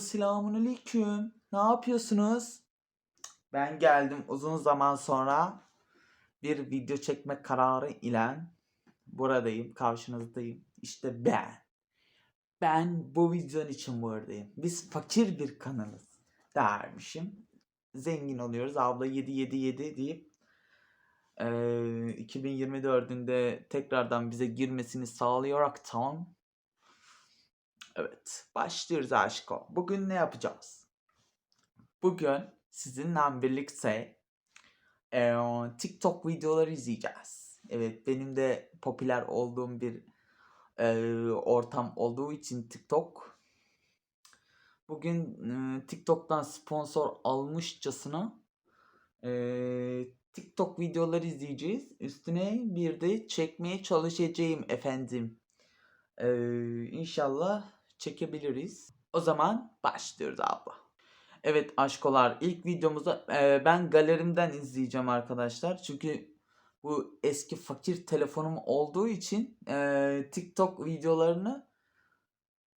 selamünaleyküm. Ne yapıyorsunuz? Ben geldim uzun zaman sonra bir video çekme kararı ile buradayım, karşınızdayım. İşte ben. Ben bu videonun için buradayım. Biz fakir bir kanalız dermişim. Zengin oluyoruz. Abla 777 deyip eee 2024'ünde tekrardan bize girmesini sağlayaraktan Evet, başlıyoruz aşko. Bugün ne yapacağız? Bugün sizinle birlikte eee, TikTok videoları izleyeceğiz. Evet, benim de popüler olduğum bir eee, ortam olduğu için TikTok. Bugün eee, TikTok'tan sponsor almışçasına eee, TikTok videoları izleyeceğiz. Üstüne bir de çekmeye çalışacağım efendim. Eee inşallah çekebiliriz. O zaman başlıyoruz abla. Evet aşkolar ilk videomuzda eee, ben galerimden izleyeceğim arkadaşlar. Çünkü bu eski fakir telefonum olduğu için eee, TikTok videolarını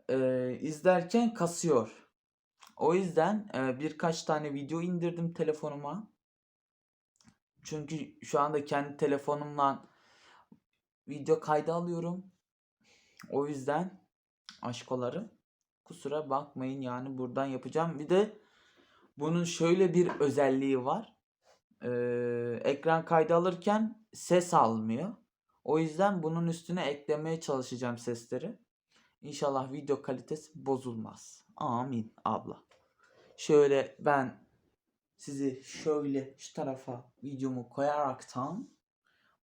eee, izlerken kasıyor. O yüzden eee, birkaç tane video indirdim telefonuma. Çünkü şu anda kendi telefonumla video kaydı alıyorum. O yüzden aşkolarım kusura bakmayın yani buradan yapacağım. Bir de bunun şöyle bir özelliği var. Ee, ekran kaydı alırken ses almıyor. O yüzden bunun üstüne eklemeye çalışacağım sesleri. İnşallah video kalitesi bozulmaz. Amin abla. Şöyle ben sizi şöyle şu tarafa videomu koyaraktan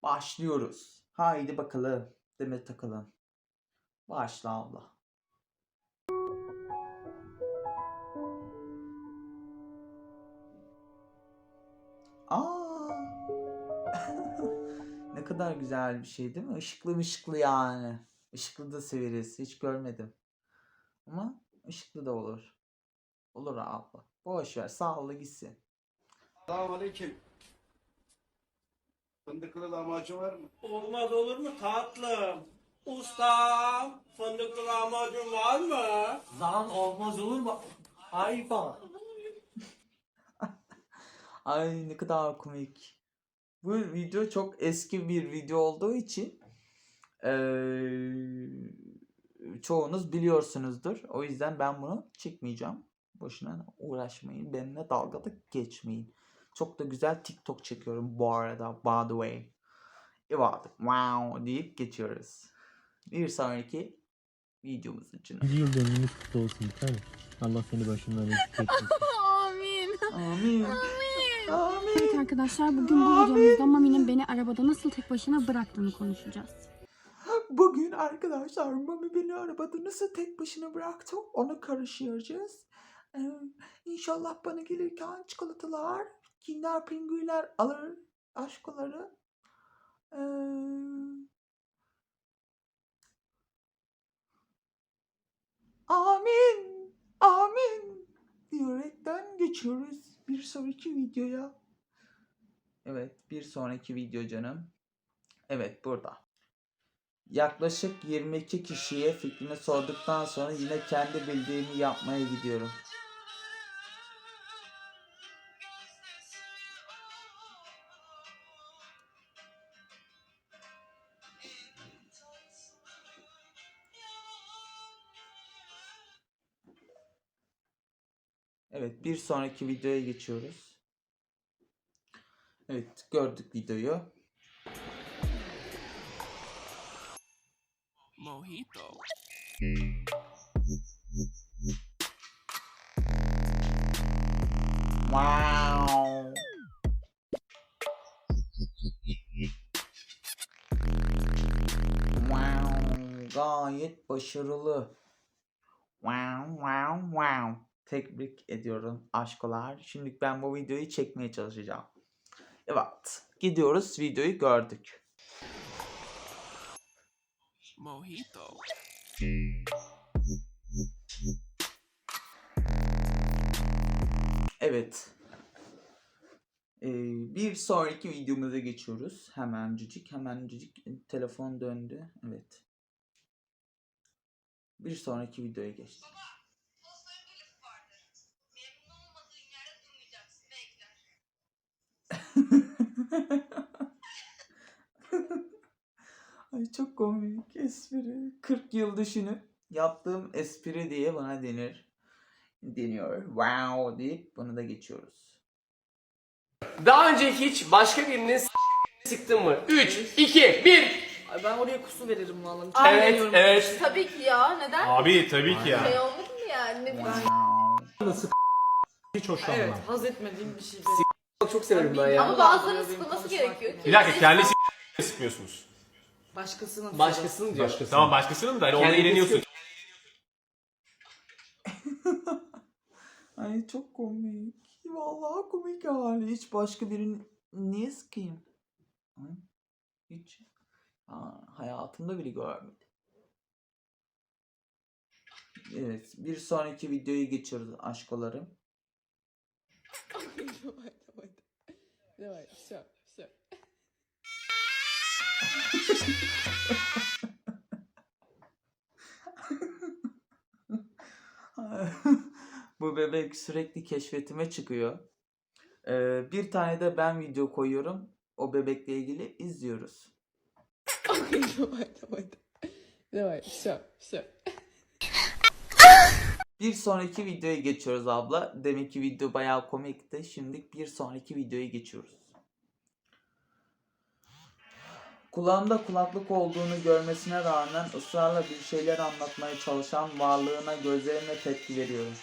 başlıyoruz. Haydi bakalım. Demet takalım. Başla abla. Aa! ne kadar güzel bir şey değil mi? Işıklı ışıklı yani. Işıklı da severiz. Hiç görmedim. Ama ışıklı da olur. Olur abla. Boş ver. Sağlığı gitsin. Selamünaleyküm. Fındıklı lahmacun var mı? Olmaz olur mu tatlım? Ustam, fındıklı lahmacun var mı? Lan olmaz olur mu? Hayvan. Ay ne kadar komik. Bu video çok eski bir video olduğu için eee, çoğunuz biliyorsunuzdur. O yüzden ben bunu çekmeyeceğim. Boşuna uğraşmayın. Benimle dalga da geçmeyin. Çok da güzel TikTok çekiyorum bu arada. By the way. Evet. Wow deyip geçiyoruz. Bir sonraki videomuz için. Yıl dönümünüz kutlu olsun bir tane. Allah seni başımdan eksik etmesin. Amin. Amin. Amin. Evet arkadaşlar bugün bu videomuzda Mami'nin beni arabada nasıl tek başına bıraktığını konuşacağız. Bugün arkadaşlar Mami beni arabada nasıl tek başına bıraktı ona karışıyoruz. Ee, inşallah bana gelirken çikolatalar, kinder pingüler alır aşkoları. Ee, amin, amin diyerekten geçiyoruz bir sonraki videoya. Evet bir sonraki video canım. Evet burada. Yaklaşık 22 kişiye fikrini sorduktan sonra yine kendi bildiğimi yapmaya gidiyorum. Evet, bir sonraki videoya geçiyoruz. Evet, gördük videoyu. Mojito. Wow. Wow. Gayet başarılı. Wow, wow, wow. Tebrik ediyorum aşkolar. Şimdi ben bu videoyu çekmeye çalışacağım. Evet. Gidiyoruz. Videoyu gördük. Mojito. Evet. Ee, bir sonraki videomuza geçiyoruz. Hemencik, hemencik. Telefon döndü. Evet. Bir sonraki videoya geçtik. Ay çok komik espri. 40 yıl düşünüp yaptığım espri diye bana denir. Deniyor. Wow deyip bunu da geçiyoruz. Daha önce hiç başka birinin s- sıktın mı? 3, 2, 1. Ben oraya kusu veririm vallahi. Evet, evet. Tabii ki ya. Neden? Abi tabii ki ya. Şey olmadı mı yani? Ne bileyim. Hiç hoşlanmam. Evet, haz etmediğim bir şey. Çok severim ben ya. Ama bazılarının sıkılması gerekiyor ki. Bir dakika kendi s- sıkmıyorsunuz. Başkasının Başkasının diyor. Tamam başkasının da hani ona Kendi eğleniyorsun. Ay çok komik. Vallahi komik hali. Hiç başka birini niye sıkayım? Hı? Hiç. Aa, hayatımda bile görmedim. Evet. Bir sonraki videoyu geçiyoruz aşkolarım. Bu bebek sürekli keşfetime çıkıyor. Ee, bir tane de ben video koyuyorum. O bebekle ilgili izliyoruz. Bir sonraki videoya geçiyoruz abla. Demek ki video bayağı komikti. Şimdi bir sonraki videoya geçiyoruz. Kulağımda kulaklık olduğunu görmesine rağmen ısrarla bir şeyler anlatmaya çalışan varlığına gözlerimle tepki veriyorum.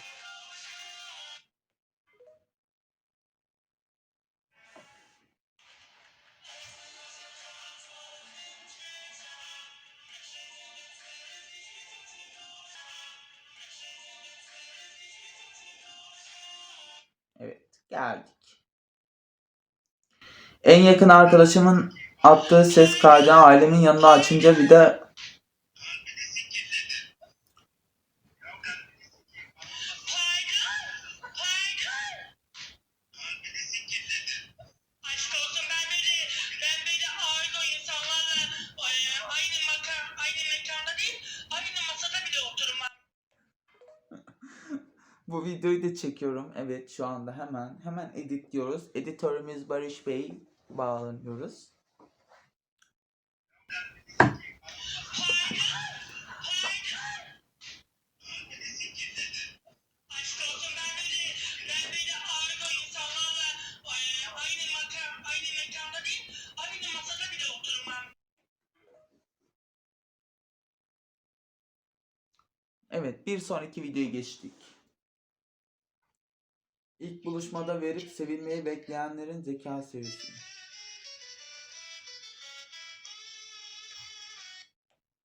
Geldik. En yakın arkadaşımın attığı ses kaydı ailemin yanında açınca bir de Aşk olsun ben böyle ben böyle aynı insanlarla e, aynı makan aynı mekanda değil aynı masada bile oturmam. Bu videoyu da çekiyorum. Evet şu anda hemen hemen editliyoruz. Editörümüz Barış Bey bağlanıyoruz. Evet bir sonraki videoya geçtik. İlk buluşmada verip sevilmeyi bekleyenlerin zeka seviyesi.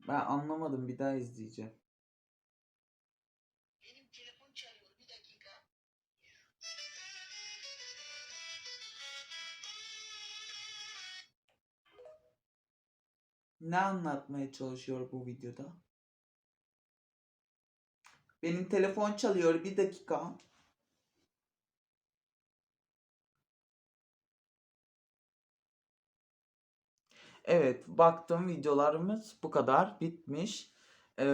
Ben anlamadım bir daha izleyeceğim. Ne anlatmaya çalışıyor bu videoda? Benim telefon çalıyor bir dakika. Evet baktım videolarımız bu kadar bitmiş. Ee,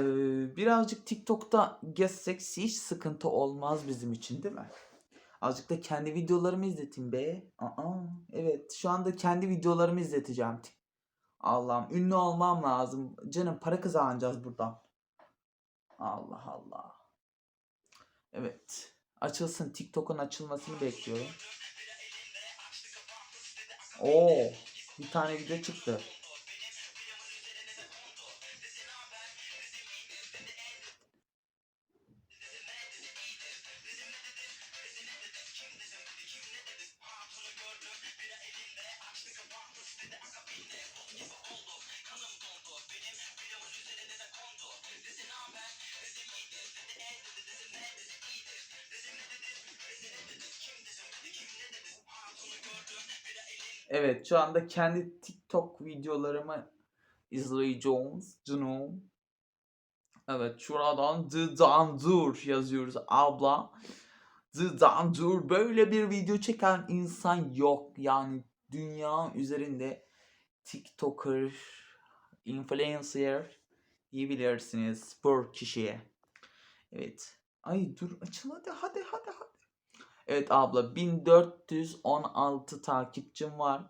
birazcık TikTok'ta gezsek hiç sıkıntı olmaz bizim için değil mi? Azıcık da kendi videolarımı izleteyim be. Aa, evet şu anda kendi videolarımı izleteceğim. Allah'ım ünlü olmam lazım. Canım para kazanacağız buradan. Allah Allah. Evet. Açılsın. TikTok'un açılmasını bekliyorum. Oo, bir tane video çıktı. Evet, şu anda kendi TikTok videolarımı izleyeceğiz. Canım. Evet, şuradan dıdan dur yazıyoruz abla. Dıdan dur. Böyle bir video çeken insan yok. Yani dünya üzerinde TikToker, influencer diyebilirsiniz spor kişiye. Evet. Ay dur açıl hadi hadi hadi hadi. Evet abla 1416 takipçim var.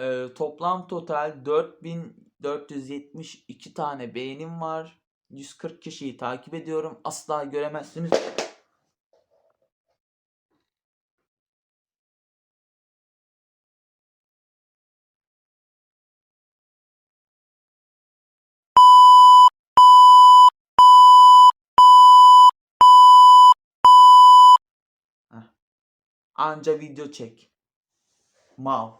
Ee, toplam total 4472 tane beğenim var. 140 kişiyi takip ediyorum. Asla göremezsiniz. Anca video çek. Mal.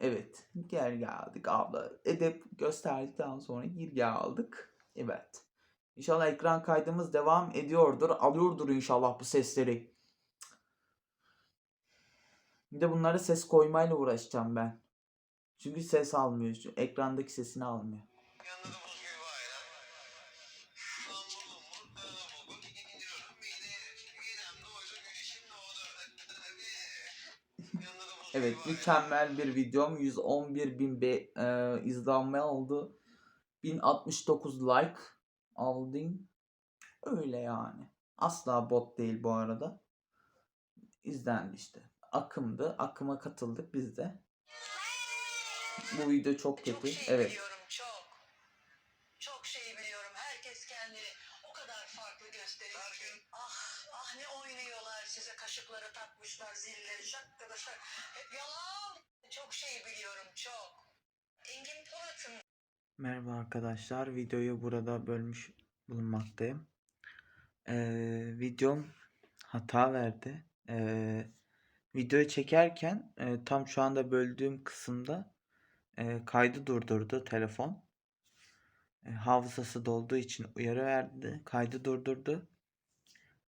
Evet. Gel geldik abla. Edep gösterdikten sonra gir geldik. Evet. İnşallah ekran kaydımız devam ediyordur. Alıyordur inşallah bu sesleri. Bir de bunlara ses koymayla uğraşacağım ben. Çünkü ses almıyor. Ekrandaki sesini almıyor. Evet mükemmel bir videom. 111 bin be, e, izlenme oldu. 1069 like aldım. Öyle yani. Asla bot değil bu arada. İzlendi işte. Akımdı. Akıma katıldık biz de. Bu video çok kötü. Evet. Size kaşıkları takmışlar zilleri şakkada şak. Hep yalan. Çok şey biliyorum çok. Engin Polat'ın Merhaba arkadaşlar. Videoyu burada bölmüş bulunmaktayım. Ee, videom hata verdi. Ee, videoyu çekerken e, tam şu anda böldüğüm kısımda e, kaydı durdurdu telefon. E, hafızası dolduğu için uyarı verdi. Kaydı durdurdu.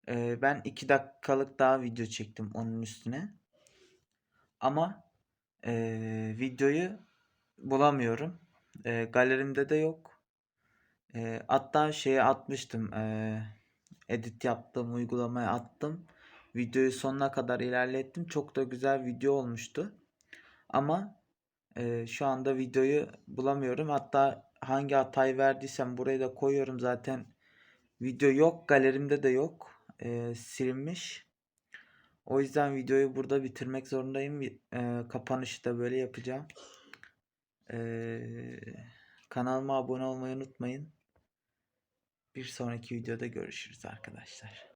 E, ben 2 dakikalık daha video çektim onun üstüne. Ama e, videoyu bulamıyorum. E, galerimde de yok. E, hatta şeye atmıştım. e, edit yaptığım uygulamaya attım. Videoyu sonuna kadar ilerlettim. Çok da güzel video olmuştu. Ama e, şu anda videoyu bulamıyorum. Hatta hangi hatayı verdiysem buraya da koyuyorum zaten. Video yok. Galerimde de yok. E, silinmiş. O yüzden videoyu burada bitirmek zorundayım. E, kapanışı da böyle yapacağım. Ee, kanalıma abone olmayı unutmayın. Bir sonraki videoda görüşürüz arkadaşlar.